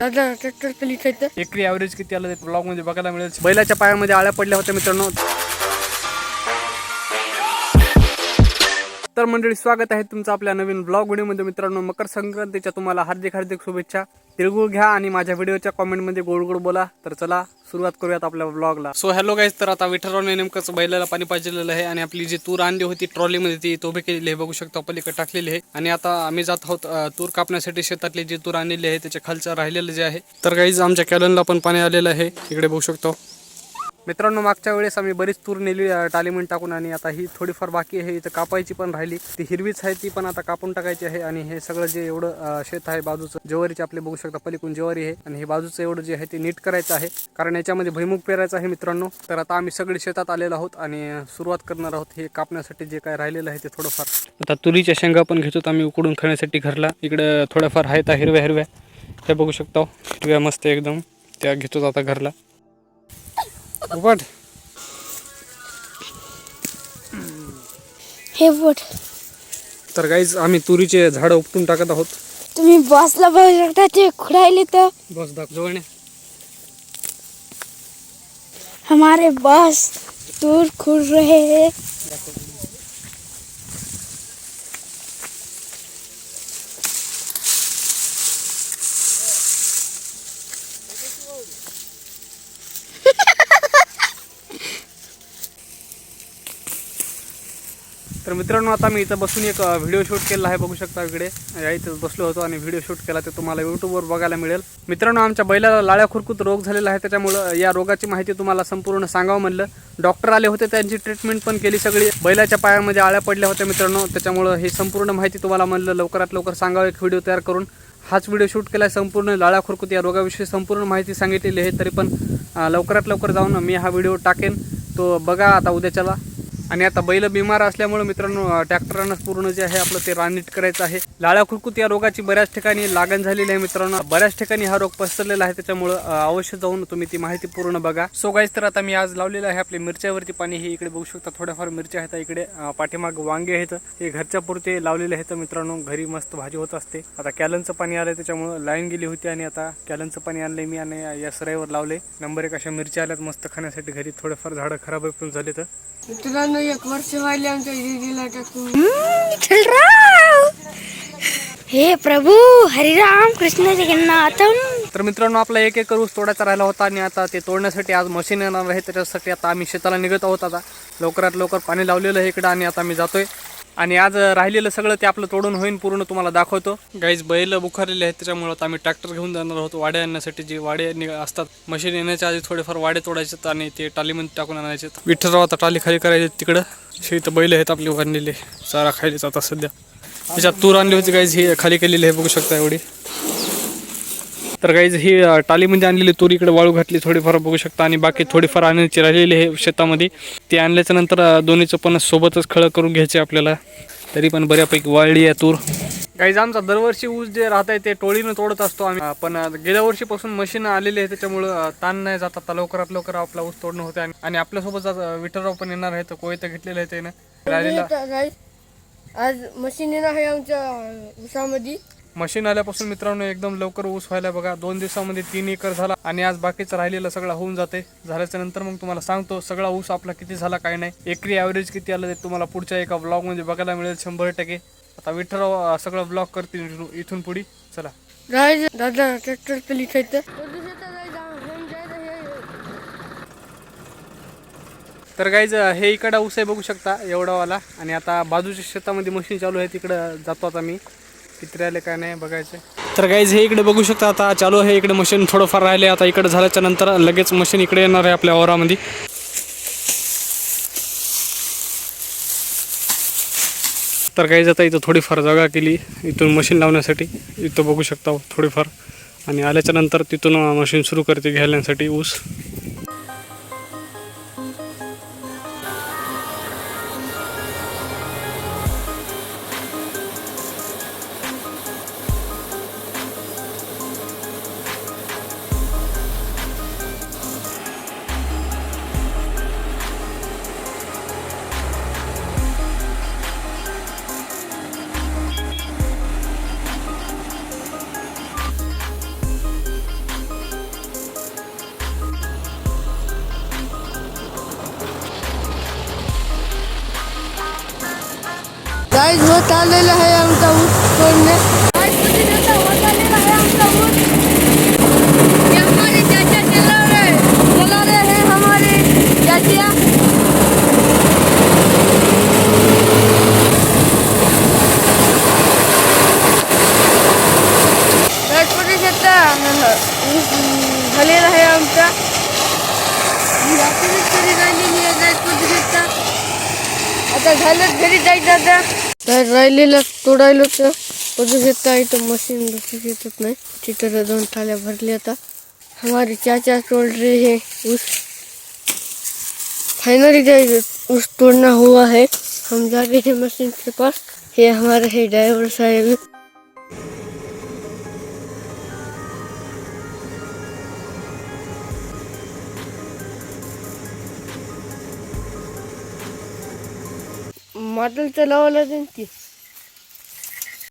दादा ट्रॅक्टर चालित एकरी ॲव्हरेज किती आलं ते ब्लॉगमध्ये बघायला मिळेल. बैलाच्या पायामध्ये आळ्या पडल्या होत्या मित्रांनो. तर मंडळी स्वागत आहे तुमचं आपल्या नवीन ब्लॉग व्हिडिओमध्ये. मित्रांनो मकर संक्रांतीच्या तुम्हाला हार्दिक हार्दिक शुभेच्छा. तिळगुळ घ्या आणि माझ्या व्हिडिओच्या कॉमेंटमध्ये गोड गोड बोला. तर चला सुरुवात करूयात आपल्या ब्लॉगला सो हॅलो गाईज तर आता विठरावने नेमकंच बैलाला पाणी पाजलेलं आहे आणि आपली जी तूर आणली होती ट्रॉलीमध्ये ती उभी केलेली आहे. बघू शकता पलीकडे टाकलेली आहे. आणि आता आम्ही जात आहोत तूर कापण्यासाठी शेतातली जी तूर आणलेली आहे त्याच्या खालचं राहिलेलं जे आहे. तर गाईज आमच्या कॅलनला पण पाणी आलेलं आहे. इकडे बघू शकतो. मित्रांनो मागच्या वेळेस आम्ही बरीच तूर नेली अं, टाकून आणि आता ही थोडीफार बाकी आहे इथं कापायची पण राहिली. ती हिरवीच आहे ती पण आता कापून टाकायची आहे आणि हे सगळं जे एवढं शेत आहे बाजूचं ज्वारीचे आपले बघू शकता पलीकडून ज्वारी आहे आणि हे बाजूचं एवढं जे आहे ते नीट करायचं आहे. कारण याच्यामध्ये भैमुख पेरायचं आहे मित्रांनो. तर आता आम्ही सगळे शेतात आलेलो आहोत आणि सुरुवात करणार आहोत हे कापण्यासाठी जे काय राहिलेलं आहे ते थोडंफार. आता तुरीच्या शेंगा पण घेतो आम्ही उकडून खाण्यासाठी घरला. इकडं थोड्याफार आहेत हिरव्या हिरव्या. हे बघू शकता हिरव्या मस्त एकदम त्या घेतो आता घरला. हे बोट तर गाईज आम्ही तुरीचे झाडं उपटून टाकत आहोत. तुम्ही बसला बघू शकता ते खुडायले तर. बस दाख जवळने हमारे बस दूर खुल रहे. हैं तर मित्रांनो आता मी इथं बसून एक व्हिडिओ शूट केला आहे बघू शकता इकडे. या इथं बसलो होतो आणि व्हिडिओ शूट केला ते तुम्हाला यूट्यूबवर बघायला मिळेल. मित्रांनो आमच्या बैलाला लाळ्या खुरकूत रोग झालेला आहे त्याच्यामुळं या रोगाची माहिती तुम्हाला संपूर्ण सांगावं म्हणलं. डॉक्टर आले होते त्यांची ट्रीटमेंट पण केली सगळी. बैलाच्या पायामध्ये आळ्या पडल्या होत्या मित्रांनो त्याच्यामुळं हे संपूर्ण माहिती तुम्हाला म्हणलं. लवकरात लवकर सांगावं एक व्हिडिओ तयार करून. हाच व्हिडिओ शूट केला आहे संपूर्ण लाळा खुरकूत या रोगाविषयी संपूर्ण माहिती सांगितलेली आहे तरी पण लवकरात लवकर जाऊन मी हा व्हिडिओ टाकेन. तो बघा आता उद्याच्याला. आणि आता बैल बिमार असल्यामुळे मित्रांनो ट्रॅक्टरानं पूर्ण जे आहे आपलं ते रानीट करायचं आहे. लाळ्या खुरकूत या रोगाची बऱ्याच ठिकाणी लागण झालेली आहे मित्रांनो. बऱ्याच ठिकाणी हा रोग पसरलेला आहे त्याच्यामुळं अवश्य जाऊन तुम्ही ती माहिती पूर्ण बघा. सो गाईज तर आता मी आज लावलेलं आहे आपल्या मिरच्यावरती पाणी. हे इकडे बघू शकता थोड्याफार मिरच्या आहेत इकडे पाठीमाग वांगे आहेत. हे घरच्या पुरते लावलेले आहेत मित्रांनो. घरी मस्त भाजी होत असते. आता कॅलनचं पाणी आलंय त्याच्यामुळं लाईन गेली होती आणि आता कॅलनचं पाणी आणलंय मी आणि या सराईवर लावले नंबर एक अशा मिरच्या आल्यात मस्त खाण्यासाठी घरी थोडेफार झाडं खराब पण झाले तर मित्रांनो एक वर्ष व्हायले आमच्या दीदीला टाकून. हे प्रभू हरिराम कृष्ण जगन्नाथम. तर मित्रांनो आपला एक एकर ऊस तोडायचा राहिला होता आणि आता ते तोडण्यासाठी आज मशीन येणार आहे. त्याच्यासाठी आता आम्ही शेताला निघत आहोत आता. लवकरात लवकर पाणी लावलेलं आहे इकडं आणि आता मी जातोय. आणि आज राहिलेलं सगळं ते आपलं तोडून होईन पूर्ण तुम्हाला दाखवतो. गाईज बैल बुखारलेले आहेत त्याच्यामुळे आम्ही ट्रॅक्टर घेऊन जाणार आहोत. वाड्या आणण्यासाठी जे वाडे असतात मशीन येण्याच्या आधी थोडेफार वाडे तोडायचे आणि ते टालीमध्ये टाकून आणायचे विठ्ठलराव आता टाली खाली करायचे तिकडं. शेत बैल आहेत आपले बांधलेले चारा खायला जातात सध्या. त्याच्यात तूर आणली होती गाईज ही खाली केलेली आहे बघू शकता एवढी. तर गाईज ही टालीमध्ये आणलेली तूर इकडे वाळू घातली थोडीफार बघू शकता. आणि बाकी थोडीफार आणायची राहिलेली आहे शेतामध्ये. ते आणल्याच्या नंतर दोन्हीचं पण सोबतच खळं करून घ्यायचे आपल्याला. तरी पण बऱ्यापैकी वाळली आहे तूर. गाईज आमचा दरवर्षी ऊस जे राहत आहे ते टोळीनं तोडत असतो आम्ही. पण गेल्या वर्षीपासून मशीन आलेली आहे त्याच्यामुळं ताण नाही जात. आता लवकरात लवकर आपला ऊस तोडणं होते आणि- आपल्यासोबत विठ्ठलराव पण येणार आहे तर कोयतं घेतलेलं आहे त्यानं. आज मशीन आहे आमच्या उसामध्ये मशीन आल्यापासून मित्रांनो एकदम लवकर ऊस व्हायला बघा. दोन दिवसामध्ये तीन एकर झाला आणि आज बाकीचं राहिलेलं सगळं होऊन जाते. झाल्याच्यानंतर मग तुम्हाला सांगतो सगळा ऊस आपला किती झाला काय नाही. एकरी ॲव्हरेज किती आलं ते तुम्हाला पुढच्या एका ब्लॉगमध्ये बघायला मिळेल शंभर टक्के. आता विठ्ठलराव सगळं ब्लॉग करतील इथून- पुढे. चला. दादा ट्रॅक्टर तर गाईज हे इकडं ऊस आहे बघू शकता एवढावाला. आणि आता बाजूच्या शेतामध्ये मशीन चालू आहे तिकडं जातो आता मी. किती राहिले काय नाही बघायचं. तर गाईज हे इकडे बघू शकता आता चालू आहे इकडे मशीन थोडंफार राहिले. आता इकडे झाल्याच्यानंतर लगेच मशीन इकडे येणार आहे आपल्या ओरामध्ये. तर गाईज आता इथं थोडीफार जागा केली इथून मशीन लावण्यासाठी. इथं बघू शकता थोडीफार. आणि आल्याच्यानंतर तिथून मशीन सुरू करते घ्यायलासाठी ऊस. हैं हमारे चाचा गणपती शेता ऊस झालेला आहे आमचा. रात्रीच तरी राहिलेली आहे आता झालं घरी जायचं आता. राहिलेलं? तोडायला तर बघू घेता इथं मशीन बसू घेतच नाही. तिथं दोन थाल्या भरली आता. हमारे चाचा तोड़ रहे हैं उस फाइनली उस तोड़ना हुआ है हम जा रहे हैं मशीन के पास. ये हमारे है ड्राइवर साहब. मॉडेल चलावं त्यांची